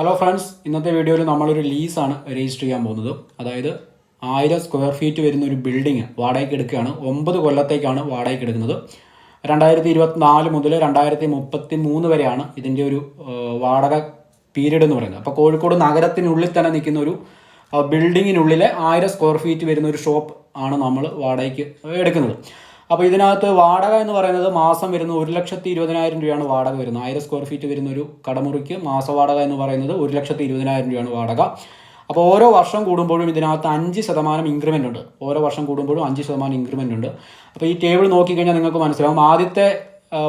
Hello friends ഇന്നത്തെ വീഡിയോയിൽ നമ്മളൊരു ലീസാണ് രജിസ്റ്റർ ചെയ്യാൻ പോകുന്നത്. അതായത് ആയിരം സ്ക്വയർ ഫീറ്റ് വരുന്ന ഒരു ബിൽഡിംഗ് വാടകയ്ക്ക് എടുക്കുകയാണ്. ഒമ്പത് കൊല്ലത്തേക്കാണ് വാടകയ്ക്ക് എടുക്കുന്നത്. രണ്ടായിരത്തി ഇരുപത്തിനാല് മുതൽ രണ്ടായിരത്തി മുപ്പത്തി മൂന്ന് വരെയാണ് ഇതിന്റെ ഒരു വാടക പീരീഡ് എന്ന് പറയുന്നത്. അപ്പോൾ കോഴിക്കോട് നഗരത്തിനുള്ളിൽ തന്നെ നിൽക്കുന്ന ഒരു ബിൽഡിങ്ങിനുള്ളിലെ ആയിരം സ്ക്വയർ ഫീറ്റ് വരുന്ന ഒരു ഷോപ്പ് ആണ് നമ്മൾ വാടകയ്ക്ക് എടുക്കുന്നത്. അപ്പോൾ ഇതിനകത്ത് വാടക എന്ന് പറയുന്നത് മാസം വരുന്ന ഒരു ലക്ഷത്തി ഇരുപതിനായിരം രൂപയാണ് വാടക വരുന്നത്. ആയിരം സ്ക്വയർ ഫീറ്റ് വരുന്ന ഒരു കടമുറിക്ക് മാസ വാടക എന്ന് പറയുന്നത് ഒരു ലക്ഷത്തി ഇരുപതിനായിരം രൂപയാണ് വാടക. അപ്പോൾ ഓരോ വർഷം കൂടുമ്പോഴും ഇതിനകത്ത് അഞ്ച് ശതമാനം ഇൻക്രിമെന്റ് ഉണ്ട്. ഓരോ വർഷം കൂടുമ്പോഴും അഞ്ച് ശതമാനം ഇൻക്രിമെന്റ് ഉണ്ട്. അപ്പോൾ ഈ ടേബിൾ നോക്കിക്കഴിഞ്ഞാൽ നിങ്ങൾക്ക് മനസ്സിലാവും. ആദ്യത്തെ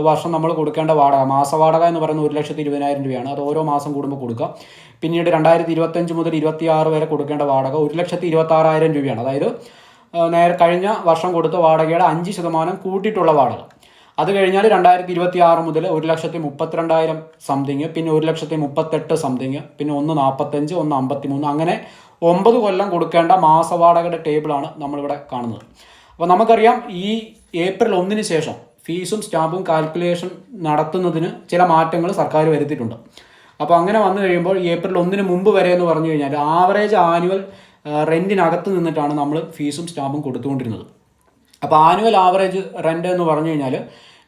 വർഷം നമ്മൾ കൊടുക്കേണ്ട വാടക മാസ വാടക എന്ന് പറയുന്നത് ഒരു ലക്ഷത്തി ഇരുപതിനായിരം രൂപയാണ്. അത് ഓരോ മാസം കൂടുമ്പോൾ കൊടുക്കുക. പിന്നീട് രണ്ടായിരത്തി ഇരുപത്തഞ്ച് മുതൽ ഇരുപത്തി വരെ കൊടുക്കേണ്ട വാടക ഒരു ലക്ഷത്തി ഇരുപത്തി ആറായിരം രൂപയാണ്. അതായത് നേരെ കഴിഞ്ഞ വർഷം കൊടുത്ത വാടകയുടെ അഞ്ച് ശതമാനം കൂട്ടിയിട്ടുള്ള വാടക. അത് കഴിഞ്ഞാൽ രണ്ടായിരത്തി ഇരുപത്തി ആറ് മുതൽ ഒരു ലക്ഷത്തി മുപ്പത്തിരണ്ടായിരം സംതിങ് പിന്നെ ഒരു ലക്ഷത്തി മുപ്പത്തെട്ട് സംതിങ് പിന്നെ ഒന്ന് നാൽപ്പത്തഞ്ച് ഒന്ന് അമ്പത്തി മൂന്ന് അങ്ങനെ ഒമ്പത് കൊല്ലം കൊടുക്കേണ്ട മാസവാടകയുടെ ടേബിളാണ് നമ്മളിവിടെ കാണുന്നത്. അപ്പോൾ നമുക്കറിയാം ഈ ഏപ്രിൽ ഒന്നിന് ശേഷം ഫീസും സ്റ്റാമ്പും കാൽക്കുലേഷൻ നടത്തുന്നതിന് ചില മാറ്റങ്ങൾ സർക്കാർ വരുത്തിയിട്ടുണ്ട്. അപ്പോൾ അങ്ങനെ വന്നു കഴിയുമ്പോൾ ഏപ്രിൽ ഒന്നിന് മുമ്പ് വരെ എന്ന് പറഞ്ഞു കഴിഞ്ഞാൽ ആവറേജ് ആനുവൽ റെന്റിനകത്ത് നിന്നിട്ടാണ് നമ്മൾ ഫീസും സ്റ്റാമ്പും കൊടുത്തുകൊണ്ടിരുന്നത്. അപ്പോൾ ആനുവൽ ആവറേജ് റെന്റ് എന്ന് പറഞ്ഞു കഴിഞ്ഞാൽ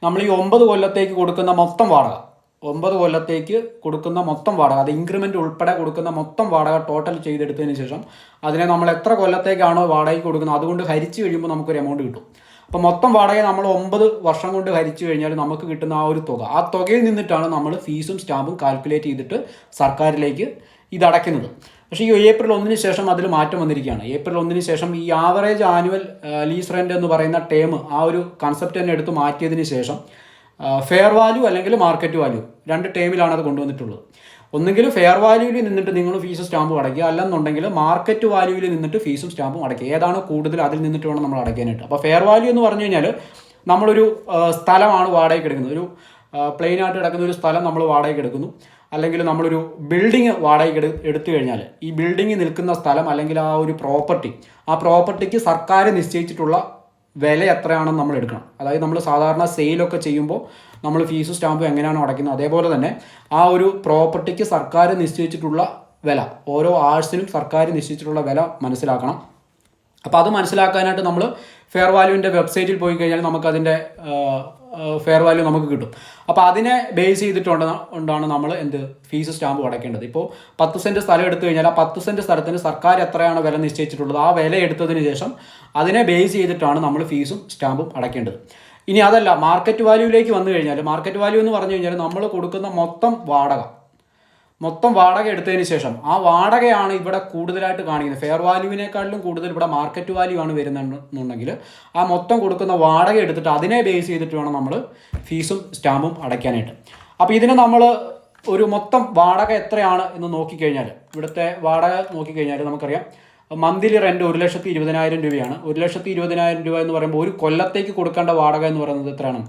നമ്മൾ ഈ ഒമ്പത് കൊല്ലത്തേക്ക് കൊടുക്കുന്ന മൊത്തം വാടക. ഒമ്പത് കൊല്ലത്തേക്ക് കൊടുക്കുന്ന മൊത്തം വാടക. അത് ഇൻക്രിമെന്റ് ഉൾപ്പെടെ കൊടുക്കുന്ന മൊത്തം വാടക ടോട്ടൽ ചെയ്തെടുത്തതിന് ശേഷം അതിനെ നമ്മൾ എത്ര കൊല്ലത്തേക്കാണോ വാടകയ്ക്ക് കൊടുക്കുന്നത് അതുകൊണ്ട് ഹരിച്ചു കഴിയുമ്പോൾ നമുക്കൊരു എമൗണ്ട് കിട്ടും. അപ്പോൾ മൊത്തം വാടക നമ്മൾ ഒമ്പത് വർഷം കൊണ്ട് ഹരിച്ചു കഴിഞ്ഞാൽ നമുക്ക് കിട്ടുന്ന ആ ഒരു തുക. ആ തുകയിൽ നിന്നിട്ടാണ് നമ്മൾ ഫീസും സ്റ്റാമ്പും കാൽക്കുലേറ്റ് ചെയ്തിട്ട് സർക്കാരിലേക്ക് ഇത് അടയ്ക്കുന്നത് പക്ഷേ ഈ ഏപ്രിൽ ഒന്നിന് ശേഷം അതിൽ മാറ്റം വന്നിരിക്കുകയാണ്. ഏപ്രിൽ ഒന്നിന് ശേഷം ഈ ആവറേജ് ആനുവൽ ലീസ് റെന്റ് എന്ന് പറയുന്ന ടേം ആ ഒരു കൺസെപ്റ്റ് തന്നെ എടുത്ത് മാറ്റിയതിന് ശേഷം ഫെയർ വാല്യൂ അല്ലെങ്കിൽ മാർക്കറ്റ് വാല്യൂ രണ്ട് ടേമിലാണ് അത് കൊണ്ടുവന്നിട്ടുള്ളത്. ഒന്നുകിൽ ഫെയർ വാല്യൂവിൽ നിന്നിട്ട് നിങ്ങൾ ഫീസ് സ്റ്റാമ്പും അടയ്ക്കുക. അല്ലെന്നുണ്ടെങ്കിൽ മാർക്കറ്റ് വാല്യൂവിൽ നിന്നിട്ട് ഫീസും സ്റ്റാമ്പും അടയ്ക്കുക. ഏതാണ് കൂടുതൽ അതിൽ നിന്നിട്ട് വേണം നമ്മൾ അടയ്ക്കാനായിട്ട്. അപ്പോൾ ഫെയർ വാല്യൂ എന്ന് പറഞ്ഞു കഴിഞ്ഞാൽ നമ്മളൊരു സ്ഥലമാണ് വാടകയ്ക്ക് എടുക്കുന്നത്. ഒരു പ്ലെയിൻ ആയിട്ട് കിടക്കുന്ന ഒരു സ്ഥലം നമ്മൾ വാടകയ്ക്ക് എടുക്കുന്നു. അല്ലെങ്കിൽ നമ്മളൊരു ബിൽഡിംഗ് വാടകയ്ക്ക് എടു എടുത്തു കഴിഞ്ഞാൽ ഈ ബിൽഡിംഗ് നിൽക്കുന്ന സ്ഥലം അല്ലെങ്കിൽ ആ ഒരു പ്രോപ്പർട്ടി ആ പ്രോപ്പർട്ടിക്ക് സർക്കാർ നിശ്ചയിച്ചിട്ടുള്ള വില എത്രയാണെന്ന് നമ്മൾ എടുക്കണം. അതായത് നമ്മൾ സാധാരണ സെയിലൊക്കെ ചെയ്യുമ്പോൾ നമ്മൾ ഫീസ് സ്റ്റാമ്പ് എങ്ങനെയാണോ അടയ്ക്കുന്നത്. അതേപോലെ തന്നെ ആ ഒരു പ്രോപ്പർട്ടിക്ക് സർക്കാർ നിശ്ചയിച്ചിട്ടുള്ള വില ഓരോ ആഴ്സിനും സർക്കാർ നിശ്ചയിച്ചിട്ടുള്ള വില മനസ്സിലാക്കണം. അപ്പോൾ അത് മനസ്സിലാക്കാനായിട്ട് നമ്മൾ ഫെയർ വാല്യൂവിന്റെ വെബ്സൈറ്റിൽ പോയി കഴിഞ്ഞാൽ നമുക്കതിന്റെ ഫെയർ വാല്യൂ നമുക്ക് കിട്ടും. അപ്പോൾ അതിനെ ബേസ് ചെയ്തിട്ടുണ്ട് കൊണ്ടാണ് നമ്മൾ എന്ത് ഫീസ് സ്റ്റാമ്പ് അടയ്ക്കേണ്ടത്. ഇപ്പോൾ പത്ത് സെന്റ് സ്ഥലം എടുത്തു കഴിഞ്ഞാൽ ആ പത്ത് സെന്റ് സ്ഥലത്തിന് സർക്കാർ എത്രയാണ് വില നിശ്ചയിച്ചിട്ടുള്ളത്? ആ വില എടുത്തതിന് ശേഷം അതിനെ ബേസ് ചെയ്തിട്ടാണ് നമ്മൾ ഫീസും സ്റ്റാമ്പും അടയ്ക്കേണ്ടത്. ഇനി അതല്ല മാർക്കറ്റ് വാല്യൂവിലേക്ക് വന്നു കഴിഞ്ഞാൽ മാർക്കറ്റ് വാല്യൂ എന്ന് പറഞ്ഞു കഴിഞ്ഞാൽ നമ്മൾ കൊടുക്കുന്ന മൊത്തം വാടക മൊത്തം വാടക എടുത്തതിന് ശേഷം ആ വാടകയാണ് ഇവിടെ കൂടുതലായിട്ട് കാണിക്കുന്നത്. ഫെയർ വാല്യൂവിനേക്കാളിലും കൂടുതൽ ഇവിടെ മാർക്കറ്റ് വാല്യൂ ആണ് വരുന്നുണ്ടെങ്കിൽ ആ മൊത്തം കൊടുക്കുന്ന വാടക എടുത്തിട്ട് അതിനെ ബേസ് ചെയ്തിട്ട് വേണം നമ്മൾ ഫീസും സ്റ്റാമ്പും അടയ്ക്കാനായിട്ട്. അപ്പോൾ ഇതിന് നമ്മൾ ഒരു മൊത്തം വാടക എത്രയാണ് എന്ന് നോക്കിക്കഴിഞ്ഞാൽ ഇവിടുത്തെ വാടക നോക്കിക്കഴിഞ്ഞാൽ നമുക്കറിയാം മന്ത്ലി റെന്റ് ഒരു ലക്ഷത്തി ഇരുപതിനായിരം രൂപയാണ്. ഒരു ലക്ഷത്തി ഇരുപതിനായിരം രൂപ എന്ന് പറയുമ്പോൾ ഒരു കൊല്ലത്തേക്ക് കൊടുക്കേണ്ട വാടക എന്ന് പറയുന്നത് എത്രയാണ്?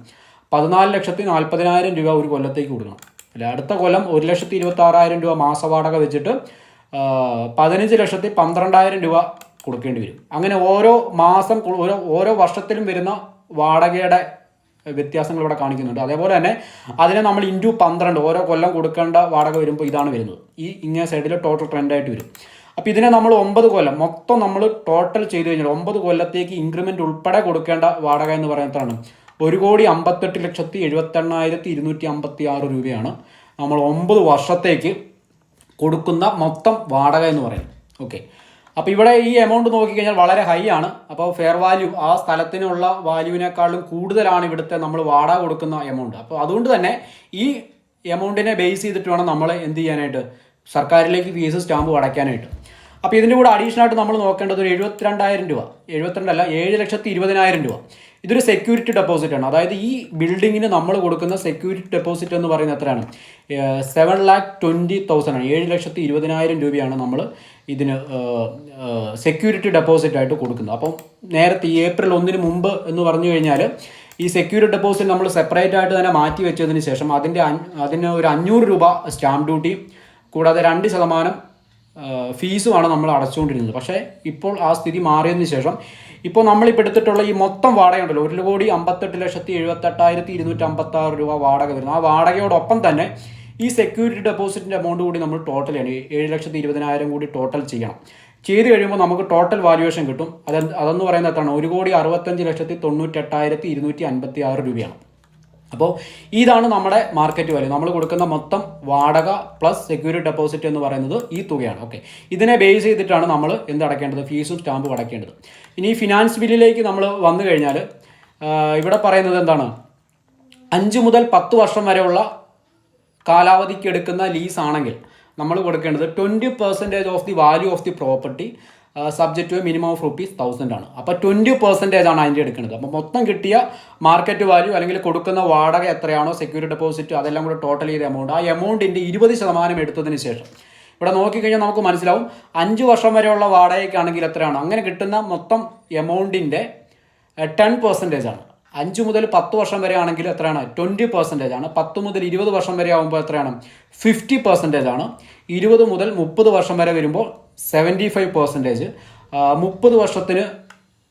പതിനാല് ലക്ഷത്തി നാൽപ്പതിനായിരം രൂപ ഒരു കൊല്ലത്തേക്ക് കൊടുക്കണം. അല്ല അടുത്ത കൊല്ലം ഒരു ലക്ഷത്തി ഇരുപത്തി ആറായിരം രൂപ മാസവാടക വെച്ചിട്ട് പതിനഞ്ച് ലക്ഷത്തി പന്ത്രണ്ടായിരം രൂപ കൊടുക്കേണ്ടി വരും. അങ്ങനെ ഓരോ മാസം ഓരോ ഓരോ വർഷത്തിലും വരുന്ന വാടകയുടെ വ്യത്യാസങ്ങൾ ഇവിടെ കാണിക്കുന്നുണ്ട്. അതേപോലെ തന്നെ അതിനെ നമ്മൾ ഇന്റു പന്ത്രണ്ട് ഓരോ കൊല്ലം കൊടുക്കേണ്ട വാടക വരുമ്പോൾ ഇതാണ് വരുന്നത്. ഈ ഇങ്ങനെ സൈഡിൽ ടോട്ടൽ ട്രെൻഡായിട്ട് വരും. അപ്പോൾ ഇതിനെ നമ്മൾ ഒമ്പത് കൊല്ലം മൊത്തം നമ്മൾ ടോട്ടൽ ചെയ്ത് കഴിഞ്ഞാൽ ഒമ്പത് കൊല്ലത്തേക്ക് ഇൻക്രിമെന്റ് ഉൾപ്പെടെ കൊടുക്കേണ്ട വാടക എന്ന് പറയുന്നതാണ്. ഒരു കോടി അമ്പത്തെട്ട് ലക്ഷത്തി എഴുപത്തെണ്ണായിരത്തി ഇരുന്നൂറ്റി അമ്പത്തി ആറ് രൂപയാണ് നമ്മൾ ഒമ്പത് വർഷത്തേക്ക് കൊടുക്കുന്ന മൊത്തം വാടക എന്ന് പറയുന്നത്. ഓക്കെ അപ്പോൾ ഇവിടെ ഈ എമൗണ്ട് നോക്കിക്കഴിഞ്ഞാൽ വളരെ ഹൈ ആണ്. അപ്പോൾ ഫെയർ വാല്യൂ ആ സ്ഥലത്തിനുള്ള വാല്യൂവിനേക്കാളും കൂടുതലാണ് ഇവിടുത്തെ നമ്മൾ വാടക കൊടുക്കുന്ന എമൗണ്ട് അപ്പോൾ അതുകൊണ്ട് തന്നെ ഈ എമൗണ്ടിനെ ബേസ് ചെയ്തിട്ട് വേണം നമ്മൾ എന്ത് ചെയ്യാനായിട്ട്? സർക്കാരിലേക്ക് ഫീസ് സ്റ്റാമ്പ് അടയ്ക്കാനായിട്ട്. അപ്പോൾ ഇതിന്റെ കൂടെ അഡീഷണൽ ആയിട്ട് നമ്മൾ നോക്കേണ്ടത് ഒരു എഴുപത്തിരണ്ടായിരം രൂപ. എഴുപത്തിരണ്ടല്ല ഏഴ് ലക്ഷത്തി ഇരുപതിനായിരം രൂപ. ഇതൊരു സെക്യൂരിറ്റി ഡെപ്പോസിറ്റ് ആണ്. അതായത് ഈ ബിൽഡിങ്ങിന് നമ്മൾ കൊടുക്കുന്ന സെക്യൂരിറ്റി ഡെപ്പോസിറ്റ് എന്ന് പറയുന്നത് എത്രയാണ്? സെവൻ ലാക്ക് ട്വന്റി തൗസൻഡ് ആണ്. ഏഴ് ലക്ഷത്തി ഇരുപതിനായിരം രൂപയാണ് നമ്മൾ ഇതിന് സെക്യൂരിറ്റി ഡെപ്പോസിറ്റ് ആയിട്ട് കൊടുക്കുന്നത്. അപ്പം നേരത്തെ ഈ ഏപ്രിൽ ഒന്നിന് മുമ്പ് എന്ന് പറഞ്ഞു കഴിഞ്ഞാൽ ഈ സെക്യൂരിറ്റി ഡെപ്പോസിറ്റ് നമ്മൾ സെപ്പറേറ്റ് ആയിട്ട് തന്നെ മാറ്റി വെച്ചതിന് ശേഷം അതിന്റെ അതിന് ഒരു അഞ്ഞൂറ് രൂപ സ്റ്റാമ്പ് ഡ്യൂട്ടി കൂടാതെ രണ്ട് ശതമാനം ഫീസുമാണ് നമ്മൾ അടച്ചുകൊണ്ടിരുന്നത്. പക്ഷേ ഇപ്പോൾ ആ സ്ഥിതി മാറിയതിന് ശേഷം ഇപ്പോൾ നമ്മളിപ്പോൾ എടുത്തിട്ടുള്ള ഈ മൊത്തം വാടക ഉണ്ടല്ലോ ഒരു കോടി അമ്പത്തെട്ട് ലക്ഷത്തി എഴുപത്തെട്ടായിരത്തി ഇരുന്നൂറ്റി അമ്പത്തി ആറ് രൂപ വാടക വരുന്നു. ആ വാടകയോടൊപ്പം തന്നെ ഈ സെക്യൂരിറ്റി ഡെപ്പോസിറ്റിന്റെ എമൗണ്ട് കൂടി നമ്മൾ ടോട്ടൽ ചെയ്യണം. ഏഴ് ലക്ഷത്തി ഇരുപതിനായിരം കൂടി ടോട്ടൽ ചെയ്യണം. ചെയ്ത് കഴിയുമ്പോൾ നമുക്ക് ടോട്ടൽ വാല്യുവേഷൻ കിട്ടും. അത് അതെന്ന് പറയുന്നത് എത്രയാണ്? ഒരു കോടി അറുപത്തഞ്ച് ലക്ഷത്തി തൊണ്ണൂറ്റെട്ടായിരത്തി ഇരുന്നൂറ്റി അൻപത്തി ആറ് രൂപയാണ്. അപ്പോൾ ഇതാണ് നമ്മുടെ മാർക്കറ്റ് വാല്യൂ നമ്മൾ കൊടുക്കുന്ന മൊത്തം വാടക പ്ലസ് സെക്യൂരിറ്റി ഡെപ്പോസിറ്റ് എന്ന് പറയുന്നത് ഈ തുകയാണ്. ഓക്കെ ഇതിനെ ബേസ് ചെയ്തിട്ടാണ് നമ്മൾ എന്ത് അടയ്ക്കേണ്ടത്? ഫീസും സ്റ്റാമ്പും അടയ്ക്കേണ്ടത്. ഇനി ഫിനാൻസ് ബില്ലിലേക്ക് നമ്മൾ വന്നു കഴിഞ്ഞാൽ ഇവിടെ പറയുന്നത് എന്താണ്? അഞ്ച് മുതൽ പത്ത് വർഷം വരെയുള്ള കാലാവധിക്ക് എടുക്കുന്ന ലീസ് ആണെങ്കിൽ നമ്മൾ കൊടുക്കേണ്ടത് twenty percentage of the value of the property subject minimum of rupees thousand ആണ്. അപ്പോൾ ട്വന്റി പെർസെന്റേജ് ആണ് അതിന്റെ എടുക്കുന്നത്. അപ്പോൾ മൊത്തം കിട്ടിയ മാർക്കറ്റ് വാല്യൂ അല്ലെങ്കിൽ കൊടുക്കുന്ന വാടക എത്രയാണോ സെക്യൂരിറ്റി ഡെപ്പോസിറ്റ് അതെല്ലാം കൂടെ ടോട്ടൽ ചെയ്ത എമൗണ്ട് ആ എമൗണ്ടിന്റെ ഇരുപത് ശതമാനം എടുത്തതിന് ശേഷം. ഇവിടെ നോക്കിക്കഴിഞ്ഞാൽ നമുക്ക് മനസ്സിലാവും അഞ്ച് വർഷം വരെയുള്ള വാടകയ്ക്കാണെങ്കിൽ എത്രയാണ്? അങ്ങനെ കിട്ടുന്ന മൊത്തം എമൗണ്ടിന്റെ ടെൻ പെർസെന്റേജ് ആണ്. അഞ്ച് മുതൽ പത്ത് വർഷം വരെ ആണെങ്കിൽ എത്രയാണ്? ട്വന്റി പെർസെന്റേജ് ആണ്. പത്ത് മുതൽ ഇരുപത് വർഷം വരെ ആകുമ്പോൾ എത്രയാണ്? ഫിഫ്റ്റി പെർസെന്റേജ് ആണ്. ഇരുപത് മുതൽ മുപ്പത് വർഷം വരെ വരുമ്പോൾ സെവന്റി ഫൈവ് പെർസെന്റേജ് മുപ്പത് വർഷത്തിന്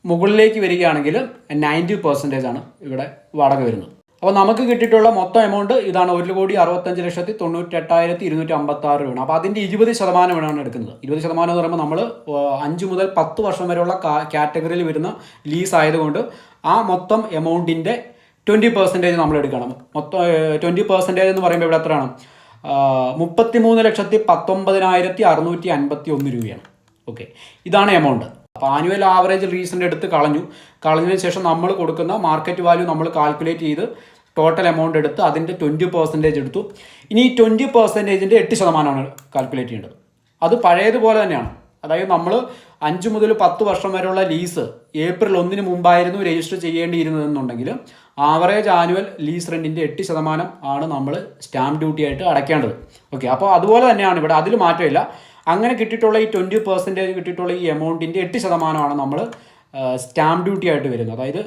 മുകളിലേക്ക് വരികയാണെങ്കിൽ നയന്റി പെർസെന്റേജ് ആണ് ഇവിടെ വാടക വരുന്നത്. അപ്പോൾ നമുക്ക് കിട്ടിയിട്ടുള്ള മൊത്തം എമൗണ്ട് ഇതാണ് ഒരു കോടി അറുപത്തഞ്ച് ലക്ഷത്തി തൊണ്ണൂറ്റെട്ടായിരത്തി ഇരുന്നൂറ്റി അമ്പത്തി ആറ് രൂപയാണ്. അപ്പോൾ അതിന്റെ ഇരുപത് ശതമാനമാണ് എടുക്കുന്നത്. ഇരുപത് ശതമാനം എന്ന് പറയുമ്പോൾ നമ്മൾ അഞ്ച് മുതൽ പത്ത് വർഷം വരെയുള്ള കാറ്റഗറിയിൽ വരുന്ന ലീസ് ആയതുകൊണ്ട് ആ മൊത്തം എമൗണ്ടിന്റെ ട്വന്റി പെർസെന്റേജ് നമ്മൾ എടുക്കണം മൊത്തം ട്വന്റി പെർസെന്റേജ് എന്ന് പറയുമ്പോൾ ഇവിടെ എത്രയാണ്? മുപ്പത്തി മൂന്ന് ലക്ഷത്തി പത്തൊമ്പതിനായിരത്തി അറുന്നൂറ്റി അൻപത്തി ഒന്ന് രൂപയാണ്. ഓക്കെ ഇതാണ് എമൗണ്ട് അപ്പോൾ ആനുവൽ ആവറേജ് റീസെന്റ് എടുത്ത് കളഞ്ഞു. കളഞ്ഞതിന് ശേഷം നമ്മൾ കൊടുക്കുന്ന മാർക്കറ്റ് വാല്യൂ നമ്മൾ കാൽക്കുലേറ്റ് ചെയ്ത് ടോട്ടൽ എമൗണ്ട് എടുത്ത് അതിന്റെ ട്വന്റി പെർസെന്റേജ് എടുത്തു. ഇനി ഈ ട്വന്റി പെർസെന്റേജിന്റെ എട്ട് ശതമാനമാണ് കാൽക്കുലേറ്റ് ചെയ്യേണ്ടത്. അത് പഴയതുപോലെ തന്നെയാണ്. അതായത് നമ്മൾ അഞ്ച് മുതൽ പത്ത് വർഷം വരെയുള്ള ലീസ് ഏപ്രിൽ ഒന്നിന് മുമ്പായിരുന്നു രജിസ്റ്റർ ചെയ്യേണ്ടിയിരുന്നതെന്നുണ്ടെങ്കിൽ ആവറേജ് ആനുവൽ ലീസ് റെന്റിന്റെ എട്ട് ശതമാനം ആണ് നമ്മൾ സ്റ്റാമ്പ് ഡ്യൂട്ടി ആയിട്ട് അടയ്ക്കേണ്ടത്. ഓക്കെ അപ്പോൾ അതുപോലെ തന്നെയാണ് ഇവിടെ. അതിൽ മാറ്റമില്ല. അങ്ങനെ കിട്ടിയിട്ടുള്ള ഈ ട്വന്റി പെർസെന്റേജ് കിട്ടിയിട്ടുള്ള ഈ എമൗണ്ടിന്റെ എട്ട് ശതമാനമാണ് നമ്മൾ സ്റ്റാമ്പ് ഡ്യൂട്ടി ആയിട്ട് വരുന്നത്. അതായത്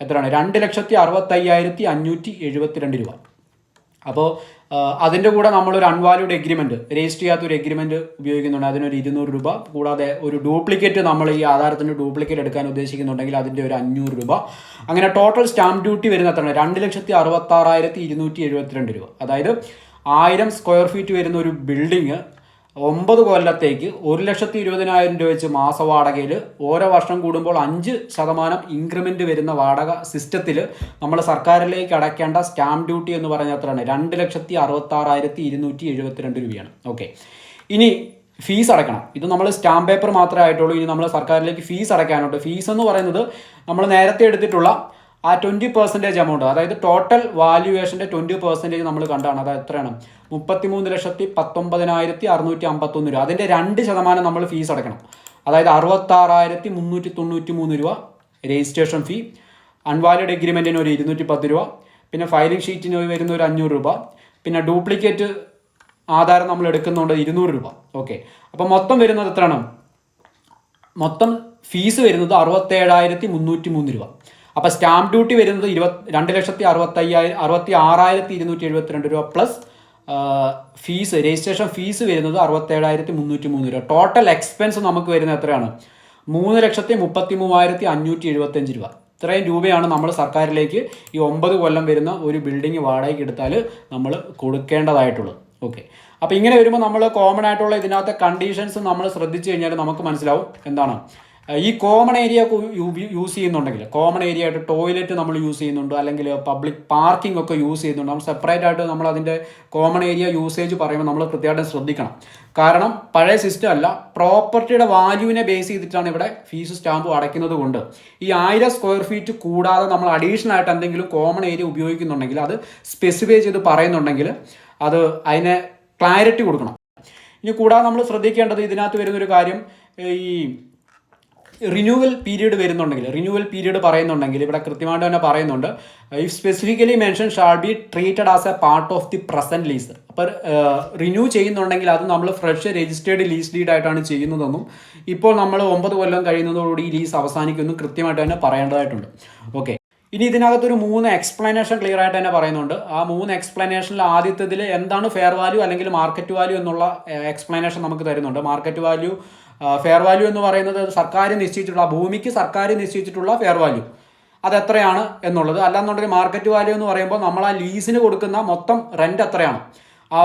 എത്രയാണ്? രണ്ട് ലക്ഷത്തി അറുപത്തയ്യായിരത്തി അഞ്ഞൂറ്റി എഴുപത്തിരണ്ട് രൂപ. അപ്പോൾ അതിന്റെ കൂടെ നമ്മളൊരു അൺവാലിഡ് എഗ്രിമെന്റ് രജിസ്റ്റർ ചെയ്യാത്ത ഒരു എഗ്രിമെന്റ് ഉപയോഗിക്കുന്നുണ്ട്. അതിനൊരു ഇരുന്നൂറ് രൂപ കൂടാതെ ഒരു ഡ്യൂപ്ലിക്കേറ്റ് നമ്മൾ ഈ ആധാരത്തിന്റെ ഡ്യൂപ്ലിക്കേറ്റ് എടുക്കാൻ ഉദ്ദേശിക്കുന്നുണ്ടെങ്കിൽ അതിന്റെ ഒരു അഞ്ഞൂറ് രൂപ. അങ്ങനെ ടോട്ടൽ സ്റ്റാമ്പ് ഡ്യൂട്ടി വരുന്ന എത്രയാണ് രണ്ട് ലക്ഷത്തി അറുപത്താറായിരത്തി ഇരുന്നൂറ്റി എഴുപത്തിരണ്ട് രൂപ. അതായത് ആയിരം സ്ക്വയർ ഫീറ്റ് വരുന്ന ഒരു ബിൽഡിങ് ഒമ്പത് കൊല്ലത്തേക്ക് ഒരു ലക്ഷത്തി ഇരുപതിനായിരം രൂപ വെച്ച് മാസ വാടകയിൽ ഓരോ വർഷം കൂടുമ്പോൾ അഞ്ച് ശതമാനം ഇൻക്രിമെന്റ് വരുന്ന വാടക സിസ്റ്റത്തിൽ നമ്മൾ സർക്കാരിലേക്ക് അടയ്ക്കേണ്ട സ്റ്റാമ്പ് ഡ്യൂട്ടി എന്ന് പറഞ്ഞാൽ എത്രയാണ് രണ്ട് ലക്ഷത്തി അറുപത്താറായിരത്തി ഇരുന്നൂറ്റി എഴുപത്തിരണ്ട് രൂപയാണ്. ഓക്കെ. ഇനി ഫീസ് അടയ്ക്കണം. ഇത് നമ്മൾ സ്റ്റാമ്പ് പേപ്പർ മാത്രമേ ആയിട്ടുള്ളൂ. ഇനി നമ്മൾ സർക്കാരിലേക്ക് ഫീസ് അടയ്ക്കാനുണ്ട്. ഫീസ് എന്ന് പറയുന്നത് നമ്മൾ നേരത്തെ എടുത്തിട്ടുള്ള ആ ട്വന്റി പെർസെന്റേജ് എമൗണ്ട് അതായത് ടോട്ടൽ വാല്യുവേഷന്റെ ട്വന്റി പെർസെന്റേജ് നമ്മൾ കണ്ടാണ് അത് എത്രയാണ്? മുപ്പത്തി മൂന്ന് ലക്ഷത്തി പത്തൊമ്പതിനായിരത്തി അറുന്നൂറ്റി അമ്പത്തൊന്ന് രൂപ. അതിന്റെ രണ്ട് ശതമാനം നമ്മൾ ഫീസ് അടയ്ക്കണം. അതായത് അറുപത്താറായിരത്തി മുന്നൂറ്റി തൊണ്ണൂറ്റി മൂന്ന് രൂപ രജിസ്ട്രേഷൻ ഫീ അൺവാലിഡ് എഗ്രിമെന്റിന് ഒരു ഇരുന്നൂറ്റി പത്ത് രൂപ പിന്നെ ഫയലിംഗ് ഷീറ്റിന് വരുന്ന ഒരു അഞ്ഞൂറ് രൂപ പിന്നെ ഡ്യൂപ്ലിക്കേറ്റ് ആധാരം നമ്മൾ എടുക്കുന്നുണ്ട് ഇരുന്നൂറ് രൂപ. ഓക്കെ അപ്പോൾ മൊത്തം വരുന്നത് എത്രയാണ്? മൊത്തം ഫീസ് വരുന്നത് അറുപത്തേഴായിരത്തി മുന്നൂറ്റി മൂന്ന് രൂപ. അപ്പോൾ സ്റ്റാമ്പ് ഡ്യൂട്ടി വരുന്നത് ഇരുപത്തി രണ്ട് ലക്ഷത്തി അറുപത്തയ്യായിരം അറുപത്തി ആറായിരത്തി ഇരുന്നൂറ്റി എഴുപത്തിരണ്ട് രൂപ പ്ലസ് ഫീസ് രജിസ്ട്രേഷൻ ഫീസ് വരുന്നത് അറുപത്തേഴായിരത്തി മുന്നൂറ്റി മൂന്ന് രൂപ. ടോട്ടൽ എക്സ്പെൻസ് നമുക്ക് വരുന്നത് എത്രയാണ്? മൂന്ന് ലക്ഷത്തി മുപ്പത്തി മൂവായിരത്തി അഞ്ഞൂറ്റി എഴുപത്തഞ്ച് രൂപ. ഇത്രയും രൂപയാണ് നമ്മൾ സർക്കാരിലേക്ക് ഈ ഒമ്പത് കൊല്ലം വരുന്ന ഒരു ബിൽഡിംഗ് വാടകയ്ക്ക് എടുത്താൽ നമ്മൾ കൊടുക്കേണ്ടതായിട്ടുള്ളത്. ഓക്കെ അപ്പോൾ ഇങ്ങനെ വരുമ്പോൾ നമ്മൾ കോമൺ ആയിട്ടുള്ള ഇതിനകത്തെ കണ്ടീഷൻസ് നമ്മൾ ശ്രദ്ധിച്ചു കഴിഞ്ഞാൽ നമുക്ക് മനസ്സിലാവും. എന്താണ്? ഈ കോമൺ ഏരിയ യൂസ് ചെയ്യുന്നുണ്ടെങ്കിൽ കോമൺ ഏരിയ ആയിട്ട് ടോയ്ലറ്റ് നമ്മൾ യൂസ് ചെയ്യുന്നുണ്ട് അല്ലെങ്കിൽ പബ്ലിക് പാർക്കിംഗ് ഒക്കെ യൂസ് ചെയ്യുന്നുണ്ട് നമ്മൾ സെപ്പറേറ്റ് ആയിട്ട് നമ്മൾ അതിന്റെ കോമൺ ഏരിയ യൂസേജ് പറയുമ്പോൾ നമ്മൾ കൃത്യമായിട്ട് ശ്രദ്ധിക്കണം. കാരണം പഴയ സിസ്റ്റം അല്ല പ്രോപ്പർട്ടിയുടെ വാല്യൂവിനെ ബേസ് ചെയ്തിട്ടാണ് ഇവിടെ ഫീസ് സ്റ്റാമ്പ് അടയ്ക്കുന്നത് കൊണ്ട്. ഈ ആയിരം സ്ക്വയർ ഫീറ്റ് കൂടാതെ നമ്മൾ അഡീഷണൽ ആയിട്ട് എന്തെങ്കിലും കോമൺ ഏരിയ ഉപയോഗിക്കുന്നുണ്ടെങ്കിൽ അത് സ്പെസിഫൈ ചെയ്ത് പറയുന്നുണ്ടെങ്കിൽ അത് അതിനെ ക്ലാരിറ്റി കൊടുക്കണം. ഇനി കൂടാതെ നമ്മൾ ശ്രദ്ധിക്കേണ്ടത് ഇതിനകത്ത് വരുന്നൊരു കാര്യം ഈ റിന്യൂവൽ പീരീഡ് വരുന്നുണ്ടെങ്കിൽ റിന്യൂവൽ പീരീഡ് പറയുന്നുണ്ടെങ്കിൽ ഇവിടെ കൃത്യമായിട്ട് തന്നെ പറയുന്നുണ്ട് if specifically mention shall be treated as a part of the present lease അപ്പോൾ റിന്യൂ ചെയ്യുന്നുണ്ടെങ്കിൽ അത് നമ്മൾ ഫ്രഷ് രജിസ്റ്റേർഡ് ലീസ് ഡീഡ് ആയിട്ടാണ് ചെയ്യുന്നതെന്നും ഇപ്പോൾ നമ്മൾ ഒമ്പത് കൊല്ലം കഴിയുന്നതോടുകൂടി ഈ ലീസ് അവസാനിക്കുമെന്നും കൃത്യമായിട്ട് തന്നെ പറയേണ്ടതായിട്ടുണ്ട്. ഓക്കെ ഇനി ഇതിനകത്തൊരു മൂന്ന് എക്സ്പ്ലനേഷൻ ക്ലിയർ ആയിട്ട് തന്നെ പറയുന്നുണ്ട്. ആ മൂന്ന് എക്സ്പ്ലനേഷനിൽ ആദ്യത്തേതിൽ എന്താണ് ഫെയർ വാല്യൂ അല്ലെങ്കിൽ മാർക്കറ്റ് വാല്യൂ എന്നുള്ള എക്സ്പ്ലനേഷൻ നമുക്ക് തരുന്നുണ്ട്. മാർക്കറ്റ് വാല്യൂ ഫെയർ വാല്യൂ എന്ന് പറയുന്നത് സർക്കാർ നിശ്ചയിച്ചിട്ടുള്ള ഭൂമിക്ക് സർക്കാർ നിശ്ചയിച്ചിട്ടുള്ള ഫെയർ വാല്യൂ അത് എത്രയാണ് എന്നുള്ളത്. അല്ലാന്നുണ്ടെങ്കിൽ മാർക്കറ്റ് വാല്യൂ എന്ന് പറയുമ്പോൾ നമ്മൾ ആ ലീസിന് കൊടുക്കുന്ന മൊത്തം റെന്റ് എത്രയാണ്? ആ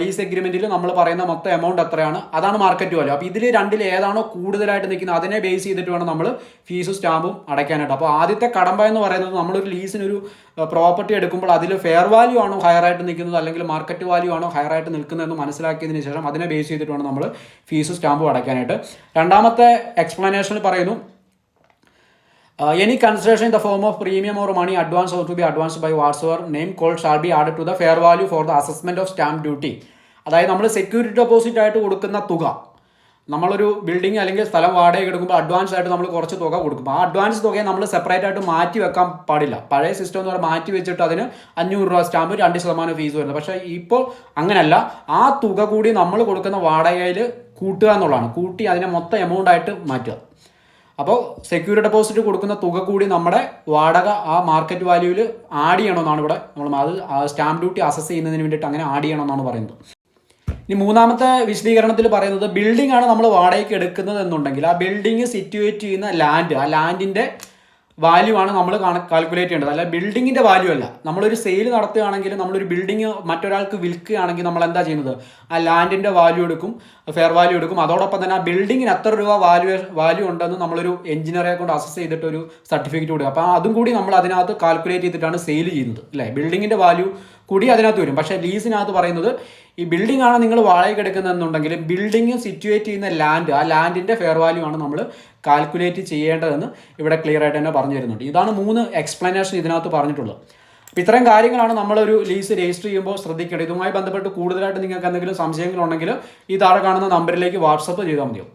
ലീസ് എഗ്രിമെന്റിൽ നമ്മൾ പറയുന്ന മൊത്തം എമൗണ്ട് എത്രയാണ്? അതാണ് മാർക്കറ്റ് വാല്യൂ അപ്പോൾ ഇതിൽ രണ്ടിൽ ഏതാണോ കൂടുതലായിട്ട് നിൽക്കുന്നത് അതിനെ ബേസ് ചെയ്തിട്ട് വേണം നമ്മൾ ഫീസും സ്റ്റാമ്പും അടയ്ക്കാനായിട്ട്. അപ്പോൾ ആദ്യത്തെ കടമ്പ എന്ന് പറയുന്നത് നമ്മളൊരു ലീസിനൊരു പ്രോപ്പർട്ടി എടുക്കുമ്പോൾ അതിൽ ഫെയർ വാല്യൂ ആണോ ഹയർ ആയിട്ട് നിൽക്കുന്നത് അല്ലെങ്കിൽ മാർക്കറ്റ് വാല്യൂ ആണോ ഹയർ ആയിട്ട് നിൽക്കുന്നതെന്ന് മനസ്സിലാക്കിയതിന് ശേഷം അതിനെ ബേസ് ചെയ്തിട്ട് വേണം നമ്മൾ ഫീസും സ്റ്റാമ്പും അടയ്ക്കാനായിട്ട്. രണ്ടാമത്തെ എക്സ്പ്ലനേഷൻ പറയുന്നു any consideration in the form of premium or money advance or to be advanced by whatsoever? Name called shall be added to the fair value for the assessment of stamp duty. അതായത് നമ്മൾ security deposit ആയിട്ട് കൊടുക്കുന്ന തുക. നമ്മളൊരു building അല്ലെങ്കിൽ സ്ഥലം വാടകയ്ക്ക് എടുക്കുമ്പോൾ അഡ്വാൻസ് ആയിട്ട് നമ്മൾ കുറച്ച് തുക കൊടുക്കും. ആ അഡ്വാൻസ് തുകയെ നമ്മൾ സെപ്പറേറ്റ് ആയിട്ട് മാറ്റി വെക്കാൻ പാടില്ല. പഴയ സിസ്റ്റം എന്ന് പറഞ്ഞാൽ മാറ്റി വെച്ചിട്ട് അതിന് അഞ്ഞൂറ് രൂപ സ്റ്റാമ്പ് രണ്ട് ശതമാനം ഫീസ് വരുന്നത്. പക്ഷേ ഇപ്പോൾ അങ്ങനെയല്ല ആ തുക കൂടി നമ്മൾ കൊടുക്കുന്ന വാടകയിൽ കൂട്ടുക എന്നുള്ളതാണ്. കൂട്ടി അതിനെ മൊത്തം എമൗണ്ട് ആയിട്ട് മാറ്റുക. അപ്പോൾ സെക്യൂർ ഡെപ്പോസിറ്റ് കൊടുക്കുന്ന തുക കൂടി നമ്മുടെ വാടക ആ മാർക്കറ്റ് വാല്യൂവിൽ ആഡ് ചെയ്യണമെന്നാണ് ഇവിടെ നമ്മൾ അത് സ്റ്റാമ്പ് ഡ്യൂട്ടി അസസ് ചെയ്യുന്നതിന് വേണ്ടിയിട്ട് അങ്ങനെ ആഡ് ചെയ്യണമെന്നാണ് പറയുന്നത്. ഇനി മൂന്നാമത്തെ വിശദീകരണത്തിൽ പറയുന്നത് ബിൽഡിംഗ് ആണ് നമ്മൾ വാടകയ്ക്ക് എടുക്കുന്നത് എന്നുണ്ടെങ്കിൽ ആ ബിൽഡിംഗ് സിറ്റുവേറ്റ് ചെയ്യുന്ന ലാൻഡ് ആ ലാൻഡിന്റെ വാല്യൂ ആണ് നമ്മൾ കാൽക്കുലേറ്റ് ചെയ്യേണ്ടത്. അല്ല ബിൽഡിങ്ങിന്റെ വാല്യൂ അല്ല. നമ്മളൊരു സെയിൽ നടത്തുകയാണെങ്കിൽ നമ്മളൊരു ബിൽഡിംഗ് മറ്റൊരാൾക്ക് വിൽക്കുകയാണെങ്കിൽ നമ്മൾ എന്താ ചെയ്യുന്നത്? ആ ലാൻഡിന്റെ വാല്യൂ എടുക്കും ഫെയർ വാല്യൂ എടുക്കും. അതോടൊപ്പം തന്നെ ആ ബിൽഡിങ്ങിന് എത്ര രൂപ വാല്യൂ വാല്യൂ ഉണ്ടെന്ന് നമ്മളൊരു എഞ്ചിനീയറെ കൊണ്ട് അസസ് ചെയ്തിട്ട് ഒരു സർട്ടിഫിക്കറ്റ് കൊടുക്കുക അപ്പോൾ അതും കൂടി നമ്മൾ അതിനകത്ത് കാൽക്കുലേറ്റ് ചെയ്തിട്ടാണ് സെയിൽ ചെയ്യുന്നത്. അല്ലേ? ബിൽഡിങ്ങിന്റെ വാല്യൂ കൂടി അതിനകത്ത് വരും. പക്ഷേ ലീസിനകത്ത് പറയുന്നത് ഈ ബിൽഡിംഗ് ആണ് നിങ്ങൾ വാടകയ്ക്ക് എടുക്കുന്നതെന്നുണ്ടെങ്കിൽ ബിൽഡിംഗ് സിറ്റുവേറ്റ് ചെയ്യുന്ന ലാൻഡ് ആ ലാൻഡിന്റെ ഫെയർ വാല്യൂ ആണ് നമ്മൾ കാൽക്കുലേറ്റ് ചെയ്യേണ്ടതെന്ന് ഇവിടെ ക്ലിയർ ആയിട്ട് തന്നെ പറഞ്ഞു തരുന്നുണ്ട്. ഇതാണ് മൂന്ന് എക്സ്പ്ലനേഷൻ ഇതിനകത്ത് പറഞ്ഞിട്ടുള്ളത്. അപ്പോൾ ഇത്രയും കാര്യങ്ങളാണ് നമ്മളൊരു ലീസ് രജിസ്റ്റർ ചെയ്യുമ്പോൾ ശ്രദ്ധിക്കേണ്ടത്. ഇതുമായി ബന്ധപ്പെട്ട് കൂടുതലായിട്ട് നിങ്ങൾക്ക് എന്തെങ്കിലും സംശയങ്ങളുണ്ടെങ്കിൽ ഈ താഴെ കാണുന്ന നമ്പറിലേക്ക് വാട്സപ്പ് ചെയ്താൽ മതിയോ